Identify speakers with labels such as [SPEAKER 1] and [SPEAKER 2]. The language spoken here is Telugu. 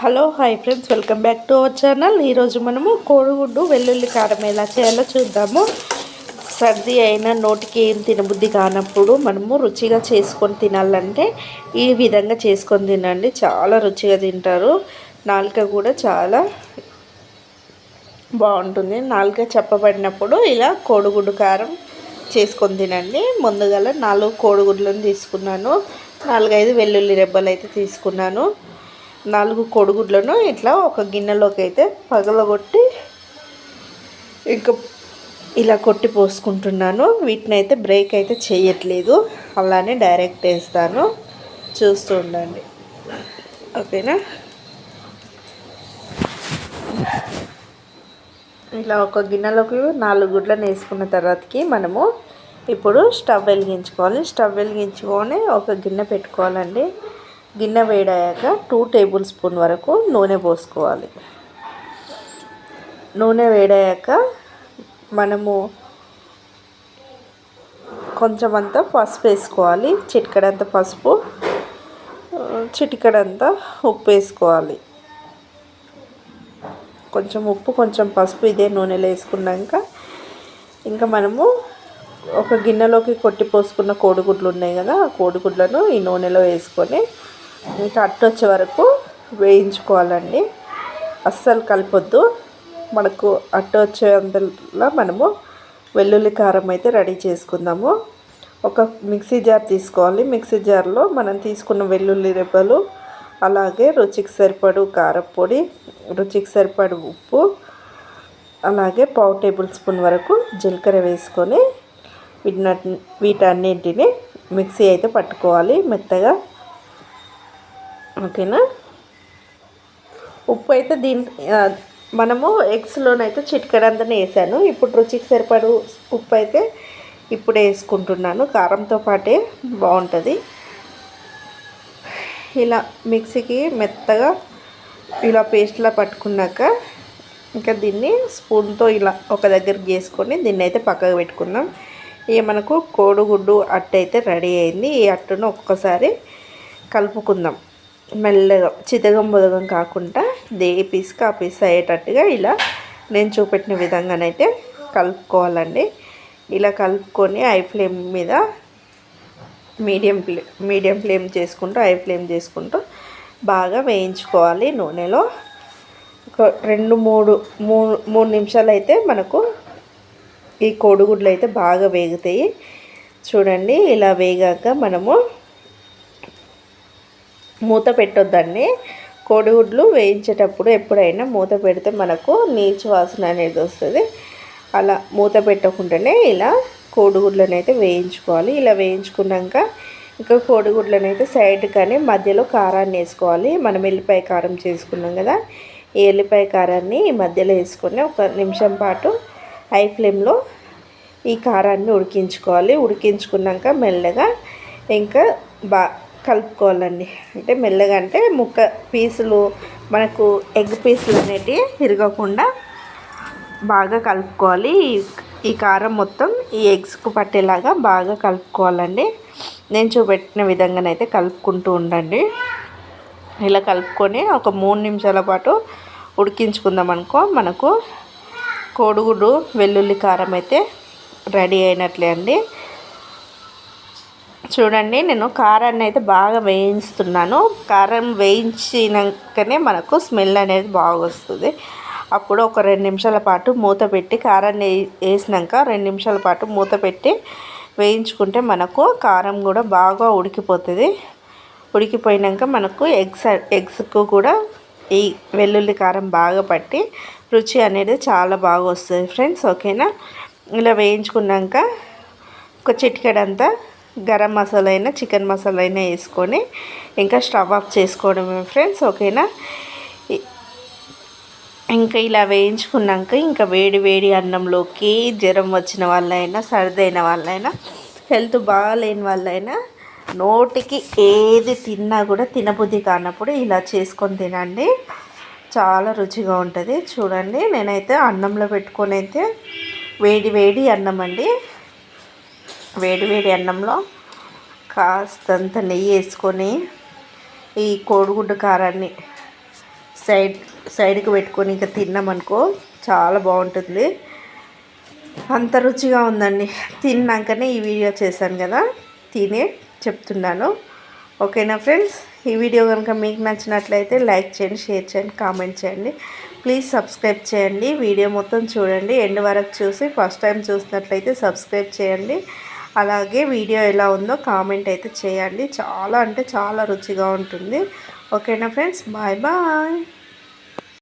[SPEAKER 1] Hello hi friends welcome back to our channel. ఈరోజు మనము కోడిగుడ్డు వెల్లుల్లి కారం ఎలా చేయాలో చూద్దాము. సర్ది అయినా నోటికి ఏం తినబుద్ధి కానప్పుడు మనము రుచిగా చేసుకొని తినాలంటే ఈ విధంగా చేసుకొని తినండి. చాలా రుచిగా తింటారు. నాలుక కూడా చాలా బాగుంటుంది. నాలుక చెప్పబడినప్పుడు ఇలా కోడిగుడ్డు కారం చేసుకొని తినండి. ముందుగా నాలుగు కోడిగుడ్లను తీసుకున్నాను. నాలుగైదు వెల్లుల్లి రెబ్బలు అయితే తీసుకున్నాను. నాలుగు కొడుగుడ్లను ఇట్లా ఒక గిన్నెలోకి అయితే పగలగొట్టి ఇంకా ఇలా కొట్టి పోసుకుంటున్నాను. వీటిని అయితే బ్రేక్ అయితే చేయట్లేదు. అలానే డైరెక్ట్ వేస్తాను. చూస్తూ ఉండండి. ఓకేనా? ఇలా ఒక గిన్నెలోకి నాలుగు గుడ్లను వేసుకున్న తర్వాతకి మనము ఇప్పుడు స్టవ్ వెలిగించుకోవాలి. స్టవ్ వెలిగించుకొని ఒక గిన్నె పెట్టుకోవాలండి. గిన్నె వేడాక టూ టేబుల్ స్పూన్ వరకు నూనె పోసుకోవాలి. నూనె వేడాక మనము కొంచెం అంతా పసుపు వేసుకోవాలి. చిటికడంత పసుపు చిటికడంతా ఉప్పు వేసుకోవాలి. కొంచెం ఉప్పు కొంచెం పసుపు ఇదే నూనెలో వేసుకున్నాక ఇంకా మనము ఒక గిన్నెలోకి కొట్టి పోసుకున్న కోడిగుడ్లు ఉన్నాయి కదా ఆ కోడిగుడ్లను ఈ నూనెలో వేసుకొని ఇంకా అట్టొచ్చే వరకు వేయించుకోవాలండి. అస్సలు కలపొద్దు. మనకు అట్ట వచ్చే అందులో మనము వెల్లుల్లి కారం అయితే రెడీ చేసుకుందాము. ఒక మిక్సీ జార్ తీసుకోవాలి. మిక్సీ జార్లో మనం తీసుకున్న వెల్లుల్లి రెబ్బలు అలాగే రుచికి సరిపడు కారపొడి రుచికి సరిపడు ఉప్పు అలాగే పావు టేబుల్ స్పూన్ వరకు జీలకర్ర వేసుకొని వీటి వీటన్నింటిని మిక్సీ అయితే పట్టుకోవాలి. మెత్తగా ఓకేనా? ఉప్పు అయితే దీని మనము ఎగ్స్లోనైతే చిటికడంతనే వేసాను. ఇప్పుడు రుచికి సరిపడు ఉప్పు అయితే ఇప్పుడు వేసుకుంటున్నాను. కారంతో పాటే బాగుంటుంది. ఇలా మిక్సీకి మెత్తగా ఇలా పేస్ట్లా పట్టుకున్నాక ఇంకా దీన్ని స్పూన్తో ఇలా ఒక దగ్గర చేసుకొని దీన్ని అయితే పక్కకు పెట్టుకుందాం. ఇక మనకు కోడిగుడ్డు అట్టు అయితే రెడీ అయింది. ఈ అట్టును ఒక్కసారి కలుపుకుందాం. మెల్లగా చితగం బుదగం కాకుండా దే పీస్కి ఆ పీస్ అయ్యేటట్టుగా ఇలా నేను చూపెట్టిన విధంగానైతే కలుపుకోవాలండి. ఇలా కలుపుకొని ఐ ఫ్లేమ్ మీద మీడియం ఫ్లే మీడియం ఫ్లేమ్ చేసుకుంటూ ఐ ఫ్లేమ్ చేసుకుంటూ బాగా వేయించుకోవాలి నూనెలో. ఒక రెండు మూడు మూడు మూడు నిమిషాలు అయితే మనకు ఈ కోడిగుడ్లు అయితే బాగా వేగుతాయి. చూడండి ఇలా వేగాక మనము మూత పెట్టొద్దండి. కోడిగుడ్లు వేయించేటప్పుడు ఎప్పుడైనా మూత పెడితే మనకు నీచు వాసన అనేది వస్తుంది. అలా మూత పెట్టకుండానే ఇలా కోడిగుడ్లను అయితే వేయించుకోవాలి. ఇలా వేయించుకున్నాక ఇంకా కోడిగుడ్లను అయితే సైడ్ కానీ మధ్యలో కారాన్ని వేసుకోవాలి. మనం ఎల్లిపాయ కారం చేసుకున్నాం కదా ఈ ఎల్లిపాయ కారాన్ని మధ్యలో వేసుకొని ఒక నిమిషం పాటు హై ఫ్లేమ్లో ఈ కారాన్ని ఉడికించుకోవాలి. ఉడికించుకున్నాక మెల్లగా ఇంకా బా కలుపుకోవాలండి. అంటే మెల్లగా అంటే ముక్క పీసులు మనకు ఎగ్ పీసులు అనేటివి విరగకుండా బాగా కలుపుకోవాలి. ఈ కారం మొత్తం ఈ ఎగ్స్కు పట్టేలాగా బాగా కలుపుకోవాలండి. నేను చూపెట్టిన విధంగానైతే కలుపుకుంటూ ఉండండి. ఇలా కలుపుకొని ఒక మూడు నిమిషాల పాటు ఉడికించుకుందాం అనుకో మనకు కోడిగుడ్డు వెల్లుల్లి కారం అయితే రెడీ అయినట్లే అండి. చూడండి నేను కారాన్ని అయితే బాగా వేయిస్తున్నాను కారం వేయించినాకనే మనకు స్మెల్ అనేది బాగా వస్తుంది. అప్పుడు ఒక రెండు నిమిషాల పాటు మూత పెట్టి కారాన్ని వేసినాక రెండు నిమిషాల పాటు మూత పెట్టి వేయించుకుంటే మనకు కారం కూడా బాగా ఉడికిపోతుంది. ఉడికిపోయినాక మనకు ఎగ్స్ ఎగ్స్కు కూడా ఈ వెల్లుల్లి కారం బాగా పట్టి రుచి అనేది చాలా బాగా వస్తుంది ఫ్రెండ్స్ ఓకేనా? ఇలా వేయించుకున్నాక ఒక చిటికెడంతా గరం మసాలా అయినా చికెన్ మసాలా అయినా వేసుకొని ఇంకా స్టవ్ ఆఫ్ చేసుకోవడమే ఫ్రెండ్స్ ఓకేనా? ఇంకా ఇలా వేయించుకున్నాక ఇంకా వేడి వేడి అన్నంలోకి జ్వరం వచ్చిన వాళ్ళైనా సర్దైన వాళ్ళైనా హెల్త్ బాగాలేని వాళ్ళైనా నోటికి ఏది తిన్నా కూడా తినబుద్ధి కానప్పుడు ఇలా చేసుకొని తినండి. చాలా రుచిగా ఉంటుంది. చూడండి నేనైతే అన్నంలో పెట్టుకొని అయితే వేడి వేడి అన్నం అండి. వేడి వేడి అన్నంలో కాస్తంత నెయ్యి వేసుకొని ఈ కోడిగుడ్డు కారాన్ని సైడ్ సైడ్కి పెట్టుకొని ఇంకా తిన్నామనుకో చాలా బాగుంటుంది. అంత రుచిగా ఉందండి. తిన్నాకనే ఈ వీడియో చేశాను కదా తినే చెప్తున్నాను. ఓకేనా ఫ్రెండ్స్? ఈ వీడియో కనుక మీకు నచ్చినట్లయితే లైక్ చేయండి షేర్ చేయండి కామెంట్ చేయండి. ప్లీజ్ సబ్స్క్రైబ్ చేయండి. వీడియో మొత్తం చూడండి. ఎండ్ వరకు చూసి ఫస్ట్ టైం చూసినట్లయితే సబ్స్క్రైబ్ చేయండి. అలాగే వీడియో ఎలా ఉందో కామెంట్ అయితే చేయండి. చాలా అంటే చాలా రుచిగా ఉంటుంది. ఓకేనా ఫ్రెండ్స్? Bye bye.